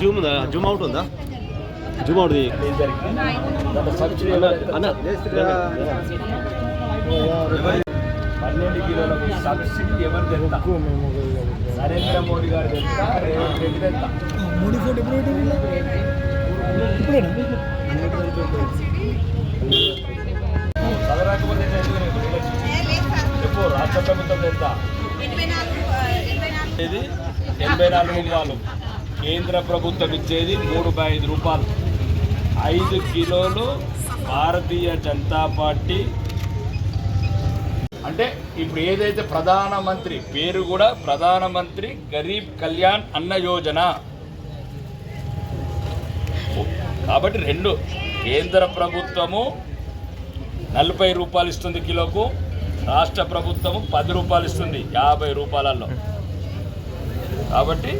Zoom ఉందా? Zoom out ఉందా? Zoom out అన్న పన్నెండు కిలోలకు సబ్సిడీ ఎవరు తెలుతా నరేంద్ర మోడీ గారు తెలుతా రేవంత్ రెడ్డి తెలుతా మోడీ ఫోటో చదవకపోతే? చెప్పు రాష్ట్ర ప్రభుత్వం తెలుతా ఇది ఎనభై నాలుగు రూపాయలు కేంద్ర ప్రభుత్వం ఇచ్చేది మూడు బై ఐదు రూపాయలు. ఐదు కిలోలు భారతీయ జనతా పార్టీ. అంటే ఇప్పుడు ఏదైతే ప్రధానమంత్రి పేరు కూడా ప్రధానమంత్రి గరీబ్ కళ్యాణ్ అన్న యోజన. కాబట్టి రెండు. కేంద్ర ప్రభుత్వము నలభై రూపాయలు ఇస్తుంది కిలోకు. రాష్ట్ర ప్రభుత్వము పది రూపాయలు ఇస్తుంది యాభై రూపాయలలో. కాబట్టి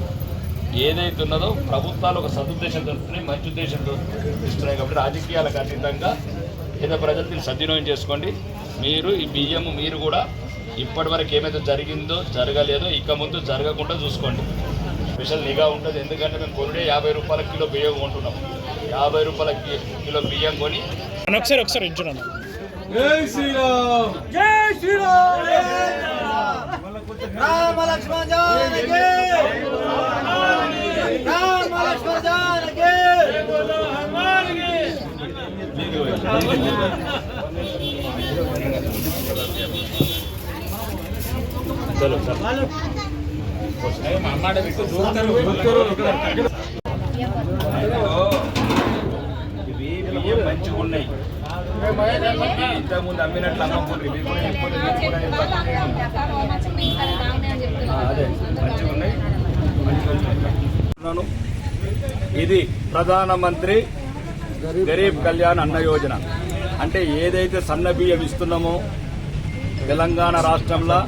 ఏదైతే ఉన్నదో ప్రభుత్వాలు ఒక సదుద్దేశంతో ఇస్తున్నాయి మంచి ఉద్దేశంతో ఇస్తున్నాయి కాబట్టి రాజకీయాలకు అతీతంగా పేద ప్రజలు సద్వినియోగం చేసుకోండి. మీరు ఈ బియ్యము మీరు కూడా ఇప్పటి వరకు ఏమైతే జరిగిందో జరగలేదో ఇక ముందు జరగకుండా చూసుకోండి. స్పెషల్ నిఘా ఉంటుంది. ఎందుకంటే మేము కొనుడే యాభై రూపాయల కిలో బియ్యం కొంటున్నాం. యాభై రూపాయల కి- కిలో బియ్యం కొని ఒకసారి ఒకసారి రామ లక్ష్మణ జానకి అమ్మాట ఇవి బియ్యం మంచిగా ఉన్నాయి ఇంతకుముందు అమ్మినట్లు అమ్మకూడదు ఇవి కూడా అదే మంచిగా ఉన్నాయి మంచిగా ఇది ప్రధానమంత్రి గరీబ్ కళ్యాణ్ అన్న యోజన. అంటే ఏదైతే సన్న బియ్యం ఇస్తున్నామో తెలంగాణ రాష్ట్రంలో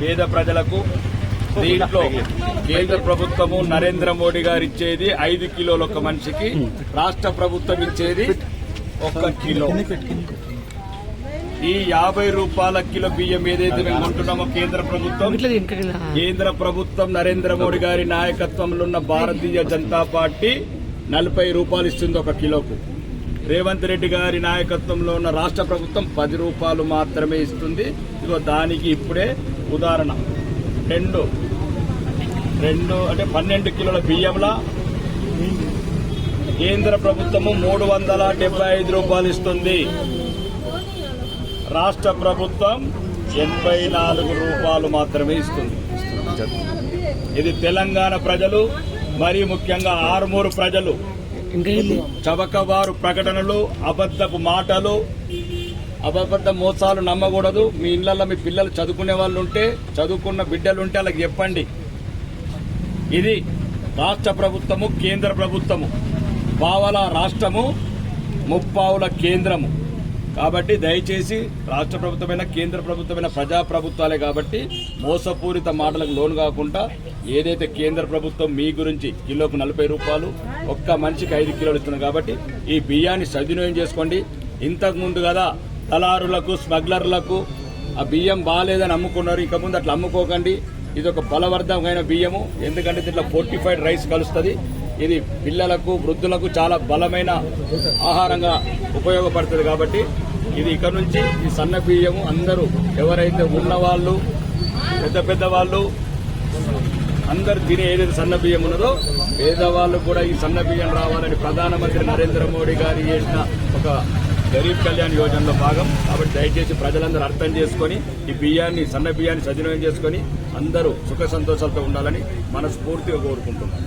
పేద ప్రజలకు దీంట్లో కేంద్ర ప్రభుత్వము నరేంద్ర మోడీ గారు ఇచ్చేది ఐదు కిలోలు ఒక మనిషికి రాష్ట్ర ప్రభుత్వం ఇచ్చేది ఒక కిలో. ఈ యాభై రూపాయల కిలో బియ్యం ఏదైతే మేము కొంటున్నామో కేంద్ర ప్రభుత్వం కేంద్ర ప్రభుత్వం నరేంద్ర మోడీ గారి నాయకత్వంలో ఉన్న భారతీయ జనతా పార్టీ నలభై రూపాయలు ఇస్తుంది ఒక కిలోకు. రేవంత్ రెడ్డి గారి నాయకత్వంలో ఉన్న రాష్ట్ర ప్రభుత్వం పది రూపాయలు మాత్రమే ఇస్తుంది. ఇదిగో దానికి ఇప్పుడే ఉదాహరణ. రెండు రెండు అంటే పన్నెండు కిలోల బియ్యంలా కేంద్ర ప్రభుత్వము మూడు వందల డెబ్బై ఐదు రూపాయలు ఇస్తుంది. రాష్ట్ర ప్రభుత్వం ఎనభై నాలుగు రూపాయలు మాత్రమే ఇస్తుంది. ఇది తెలంగాణ ప్రజలు మరీ ముఖ్యంగా ఆరుమూరు ప్రజలు చవకవారు ప్రకటనలు అబద్ధపు మాటలు అబద్ధ మోసాలు నమ్మకూడదు. మీ ఇళ్ళలో మీ పిల్లలు చదువుకునే వాళ్ళు ఉంటే చదువుకున్న బిడ్డలు ఉంటే వాళ్ళకి చెప్పండి. ఇది రాష్ట్ర ప్రభుత్వము కేంద్ర ప్రభుత్వము పావల రాష్ట్రము ముప్పావుల కేంద్రము. కాబట్టి దయచేసి రాష్ట్ర ప్రభుత్వమైన కేంద్ర ప్రభుత్వమైన ప్రజా ప్రభుత్వాలే కాబట్టి మోసపూరిత మాటలకు లోను కాకుండా ఏదైతే కేంద్ర ప్రభుత్వం మీ గురించి కిలోకు నలభై రూపాయలు ఒక్క మనిషికి ఐదు కిలోలు ఇస్తుంది కాబట్టి ఈ బియ్యాన్ని సద్వినియోగం చేసుకోండి. ఇంతకు ముందు కదా దళారులకు స్మగ్లర్లకు ఆ బియ్యం బాగాలేదని అమ్ముకున్నారు. ఇక ముందు అట్లా అమ్ముకోకండి. ఇది ఒక బలవర్ధమైన బియ్యము. ఎందుకంటే దీంట్లో ఫోర్టిఫైడ్ రైస్ కలుస్తుంది. ఇది పిల్లలకు వృద్ధులకు చాలా బలమైన ఆహారంగా ఉపయోగపడుతుంది కాబట్టి ఇది ఇక్కడ నుంచి ఈ సన్న బియ్యము అందరూ ఎవరైతే ఉన్నవాళ్ళు పెద్ద పెద్ద వాళ్ళు అందరు తినే ఏదైతే సన్న బియ్యం ఉన్నదో పేదవాళ్ళు కూడా ఈ సన్న బియ్యం రావాలని ప్రధానమంత్రి నరేంద్ర మోడీ గారు చేసిన ఒక గరీబ్ కళ్యాణ్ యోజనలో భాగం. కాబట్టి దయచేసి ప్రజలందరూ అర్థం చేసుకొని ఈ బియ్యాన్ని సన్న బియ్యాన్ని సద్వినియోగం చేసుకొని అందరూ సుఖ సంతోషాలతో ఉండాలని మనస్ఫూర్తిగా కోరుకుంటున్నాం.